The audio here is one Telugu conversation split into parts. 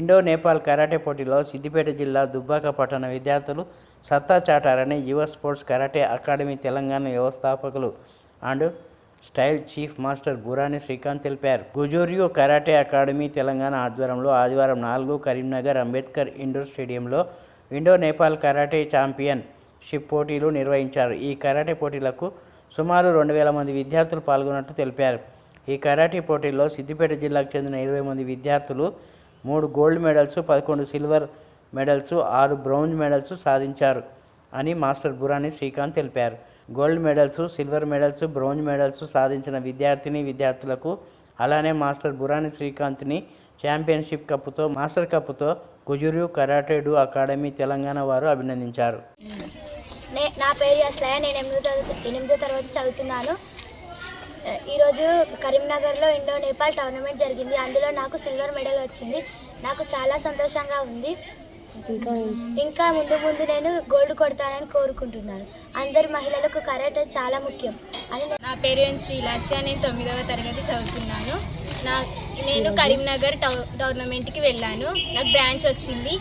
ఇండో నేపాల్ కరాటే పోటీలో సిద్దిపేట జిల్లా దుబ్బాక పట్టణ విద్యార్థులు సత్తా చాటారని యువ స్పోర్ట్స్ కరాటే అకాడమీ తెలంగాణ వ్యవస్థాపకులు and style chief master Burani Srikanth తెలిపారు. గుజూరియో కరాటే అకాడమీ తెలంగాణ ఆధ్వర్యంలో ఆదివారం నాలుగు కరీంనగర్ అంబేద్కర్ ఇండోర్ స్టేడియంలో Indo Nepal karate championship పోటీలు నిర్వహించారు. ఈ కరాటే పోటీలకు సుమారు రెండు వేల మంది విద్యార్థులు పాల్గొన్నట్టు తెలిపారు. ఈ కరాటే పోటీల్లో సిద్దిపేట జిల్లాకు చెందిన ఇరవై మంది విద్యార్థులు మూడు గోల్డ్ మెడల్స్ పదకొండు సిల్వర్ మెడల్స్ ఆరు బ్రౌంజ్ మెడల్స్ సాధించారు అని మాస్టర్ బురాని శ్రీకాంత్ తెలిపారు. Gold medals silver medals bronze medals సాధించిన విద్యార్థిని విద్యార్థులకు అలానే మాస్టర్ బురాని శ్రీకాంత్ని ఛాంపియన్షిప్ కప్తో మాస్టర్ కప్తో గుజురు కరాటేడు అకాడమీ తెలంగాణ వారు అభినందించారు. నా పేరు అసలయ్య నేను ఎనిమిదో తరగతి ఎనిమిదో తరగతి చదువుతున్నాను. ఈరోజు కరీంనగర్లో ఇండో నేపాల్ టోర్నమెంట్ జరిగింది. అందులో నాకు సిల్వర్ మెడల్ వచ్చింది. నాకు చాలా సంతోషంగా ఉంది. ఇంకా ముందు ముందు నేను గోల్డ్ కొడతానని కోరుకుంటున్నాను. అందరి మహిళలకు కరాటే చాలా ముఖ్యం. అని నా పేరు శ్రీలాస్య. నేను తొమ్మిదవ తరగతి చదువుతున్నాను. నా నేను కరీంనగర్ టౌ టోర్నమెంట్కి వెళ్ళాను. నాకు బ్రాంచ్ వచ్చింది.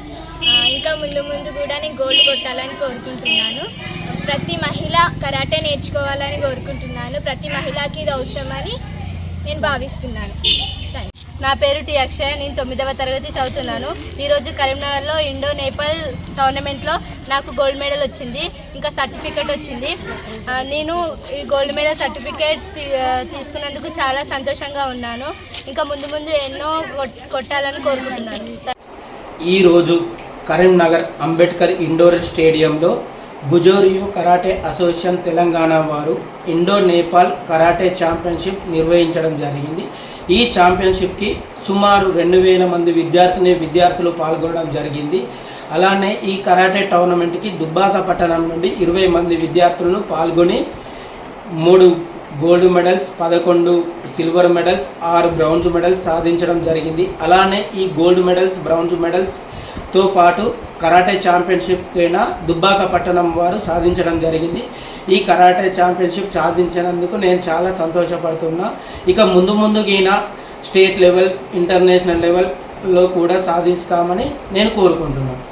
ఇంకా ముందు ముందు కూడా నేను గోల్డ్ కొట్టాలని కోరుకుంటున్నాను. ప్రతి మహిళ కరాటే నేర్చుకోవాలని కోరుకుంటున్నాను. ప్రతి మహిళకి ఇది అవసరమని నేను భావిస్తున్నాను. థ్యాంక్ నా పేరు టి అక్షయ నేను తొమ్మిదవ తరగతి చదువుతున్నాను. ఈరోజు కరీంనగర్లో ఇండో నేపాల్ టోర్నమెంట్లో నాకు గోల్డ్ మెడల్ వచ్చింది ఇంకా సర్టిఫికేట్ వచ్చింది. నేను ఈ గోల్డ్ మెడల్ సర్టిఫికేట్ తీ- తీసుకున్నందుకు చాలా సంతోషంగా ఉన్నాను. ఇంకా ముందు ముందు ఎన్నో కొట్టాలని కోరుకుంటున్నాను. ఈరోజు కరీంనగర్ అంబేద్కర్ ఇండోర్ స్టేడియంలో గుజోరియో కరాటే అసోసియేషన్ తెలంగాణ వారు ఇండో నేపాల్ కరాటే ఛాంపియన్షిప్ నిర్వహించడం జరిగింది. ఈ ఛాంపియన్షిప్కి సుమారు రెండు వేల మంది విద్యార్థిని విద్యార్థులు పాల్గొనడం జరిగింది. అలానే ఈ కరాటే టోర్నమెంట్కి దుబ్బాక పట్టణం నుండి ఇరవై మంది విద్యార్థులను పాల్గొని మూడు గోల్డ్ మెడల్స్ పదకొండు సిల్వర్ మెడల్స్ ఆరు బ్రౌన్స్ మెడల్స్ సాధించడం జరిగింది. అలానే ఈ గోల్డ్ మెడల్స్ బ్రౌన్స్ తో పాటు కరాటే ఛాంపియన్షిప్ దుబ్బాక పట్టణం వారు సాధించడం జరిగింది. ఈ కరాటే ఛాంపియన్షిప్ సాధించినందుకు నేను చాలా సంతోషపడుతున్నా. ఇక ముందు ముందుగైనా స్టేట్ లెవెల్ ఇంటర్నేషనల్ లెవెల్లో కూడా సాధిస్తామని నేను కోరుకుంటున్నాను